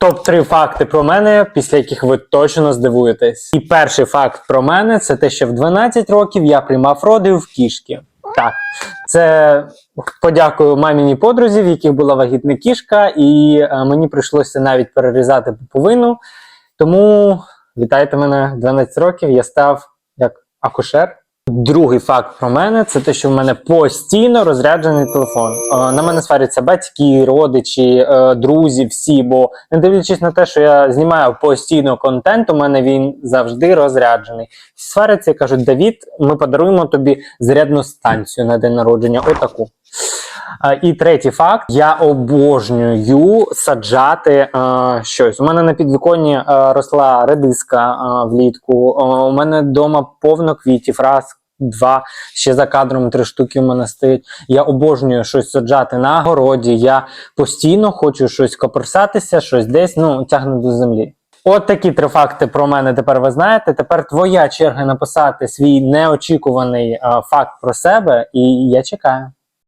Топ-3 факти про мене, після яких ви точно здивуєтесь. І перший факт про мене це те, що в 12 років я приймав роди в кішки. Так, це подякую маміній подрузі, в яких була вагітна кішка, і е, мені прийшлося навіть перерізати пуповину. Тому вітайте мене 12 років. Я став як акушер. Другий факт про мене це те, що в мене постійно розряджений телефон. Е, На мене сваряться батьки, родичі, е, друзі, всі. Бо не дивлячись на те, що я знімаю постійно контент, у мене він завжди розряджений. Всі сваряться і кажуть: Давід, ми подаруємо тобі зарядну станцію на день народження. Отаку. Е, І третій факт: я обожнюю саджати е, щось. У мене на підвіконні е, росла редиска е, влітку. Е, у мене вдома повно квітів. Раз, два, ще за кадром три штуки в мене стоїть. Я обожнюю щось саджати на городі. Я постійно хочу щось копирсатися, щось десь ну, тягну до землі. От такі три факти про мене тепер ви знаєте. Тепер твоя черга написати свій неочікуваний а, факт про себе, і я чекаю.